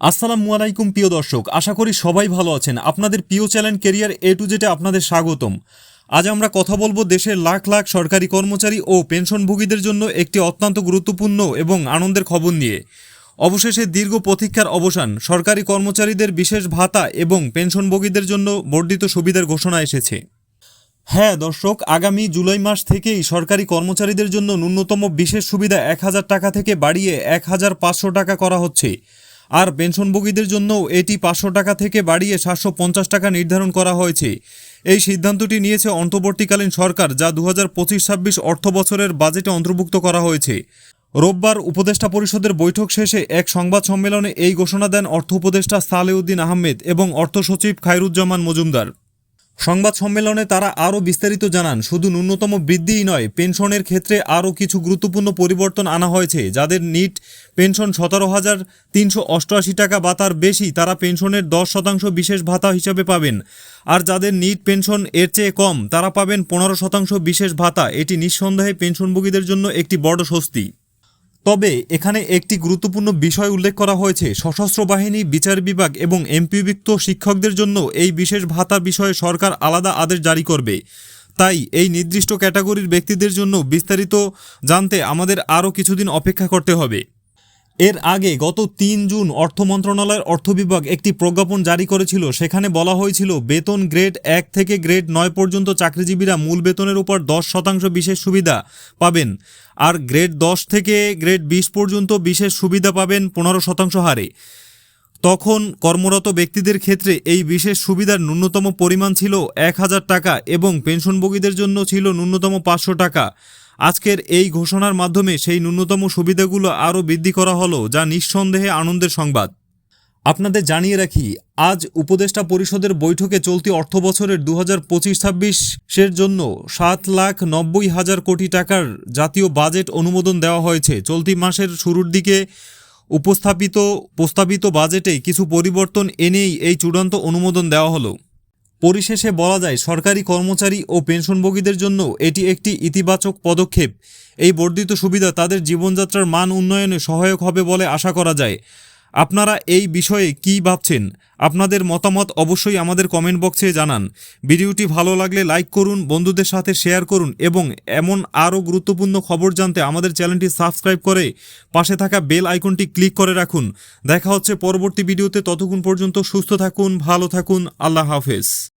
আসসালামু আলাইকুম, প্রিয় দর্শক। আশা করি সবাই ভালো আছেন। আপনাদের প্রিয় চ্যানেল কেরিয়ার এ টু জেটে আপনাদের স্বাগতম। আজ আমরা কথা বলব দেশের লাখ লাখ সরকারি কর্মচারী ও পেনশনভোগীদের জন্য একটি অত্যন্ত গুরুত্বপূর্ণ এবং আনন্দের খবর নিয়ে। অবশেষে দীর্ঘ প্রতীক্ষার অবসান, সরকারি কর্মচারীদের বিশেষ ভাতা এবং পেনশনভোগীদের জন্য বর্ধিত সুবিধার ঘোষণা এসেছে। হ্যাঁ দর্শক, আগামী জুলাই মাস থেকেই সরকারি কর্মচারীদের জন্য ন্যূনতম বিশেষ সুবিধা এক হাজার টাকা থেকে বাড়িয়ে এক হাজার পাঁচশো টাকা করা হচ্ছে। আর পেনশনভোগীদের জন্য এটি পাঁচশো টাকা থেকে বাড়িয়ে সাতশো পঞ্চাশ টাকা নির্ধারণ করা হয়েছে। এই সিদ্ধান্তটি নিয়েছে অন্তর্বর্তীকালীন সরকার, যা দু হাজার পঁচিশ ছাব্বিশ অর্থ বছরের বাজেটে অন্তর্ভুক্ত করা হয়েছে। রোববার উপদেষ্টা পরিষদের বৈঠক শেষে এক সংবাদ সম্মেলনে এই ঘোষণা দেন অর্থ উপদেষ্টা সালেউদ্দিন আহমেদ এবং অর্থ সচিব খায়রুজ্জামান মজুমদার। সংবাদ সম্মেলনে তারা আরও বিস্তারিত জানান, শুধু ন্যূনতম বৃদ্ধিই নয়, পেনশনের ক্ষেত্রে আরও কিছু গুরুত্বপূর্ণ পরিবর্তন আনা হয়েছে, যাদের নিট পেনশন সতেরো হাজার তিনশো অষ্টআশি টাকা বা তার বেশি, তারা পেনশনের দশ শতাংশ বিশেষ ভাতা হিসাবে পাবেন। আর যাদের নিট পেনশন এর চেয়ে কম, তারা পাবেন পনেরো শতাংশ বিশেষ ভাতা। এটি নিঃসন্দেহে পেনশনভোগীদের জন্য একটি বড় স্বস্তি। তবে এখানে একটি গুরুত্বপূর্ণ বিষয় উল্লেখ করা হয়েছে। সশস্ত্র বাহিনী, বিচার বিভাগ এবং এমপিভুক্ত শিক্ষকদের জন্য এই বিশেষ ভাতা বিষয়ে সরকার আলাদা আদেশ জারি করবে। তাই এই নির্দিষ্ট ক্যাটাগরির ব্যক্তিদের জন্য বিস্তারিত জানতে আমাদের আরও কিছুদিন অপেক্ষা করতে হবে। এর আগে গত তিন জুন অর্থ মন্ত্রণালয়ের অর্থ বিভাগ একটি প্রজ্ঞাপন জারি করেছিল। সেখানে বলা হয়েছিল, বেতন গ্রেড এক থেকে গ্রেড নয় পর্যন্ত চাকরিজীবীরা মূল বেতনের উপর দশ শতাংশ বিশেষ সুবিধা পাবেন আর গ্রেড দশ থেকে গ্রেড বিশ পর্যন্ত বিশেষ সুবিধা পাবেন পনেরো শতাংশ হারে। তখন কর্মরত ব্যক্তিদের ক্ষেত্রে এই বিশেষ সুবিধার ন্যূনতম পরিমাণ ছিল এক হাজার টাকা এবং পেনশনভোগীদের জন্য ছিল ন্যূনতম পাঁচশো টাকা। আজকের এই ঘোষণার মাধ্যমে সেই ন্যূনতম সুবিধাগুলো আরও বৃদ্ধি করা হলো, যা নিঃসন্দেহে আনন্দের সংবাদ। আপনাদের জানিয়ে রাখি, আজ উপদেষ্টা পরিষদের বৈঠকে চলতি অর্থ বছরের দু হাজার পঁচিশ ছাব্বিশের জন্য সাত লাখ নব্বই হাজার কোটি টাকার জাতীয় বাজেট অনুমোদন দেওয়া হয়েছে। চলতি মাসের শুরুর দিকে উপস্থাপিত, প্রস্তাবিত বাজেটে কিছু পরিবর্তন এনেই এই চূড়ান্ত অনুমোদন দেওয়া হলো। পরিশেষে বলা যায়, সরকারি কর্মচারী ও পেনশনভোগীদের জন্য এটি একটি ইতিবাচক পদক্ষেপ। এই বর্ধিত সুবিধা তাদের জীবনযাত্রার মান উন্নয়নে সহায়ক হবে বলে আশা করা যায়। আপনারা এই বিষয়ে কি ভাবছেন? আপনাদের মতামত অবশ্যই আমাদের কমেন্ট বক্সে জানান। ভিডিওটি ভালো লাগলে লাইক করুন, বন্ধুদের সাথে শেয়ার করুন এবং এমন আরও গুরুত্বপূর্ণ খবর জানতে আমাদের চ্যানেলটি সাবস্ক্রাইব করে পাশে থাকা বেল আইকনটি ক্লিক করে রাখুন। দেখা হচ্ছে পরবর্তী ভিডিওতে, ততক্ষণ পর্যন্ত সুস্থ থাকুন, ভালো থাকুন, আল্লাহ হাফেজ।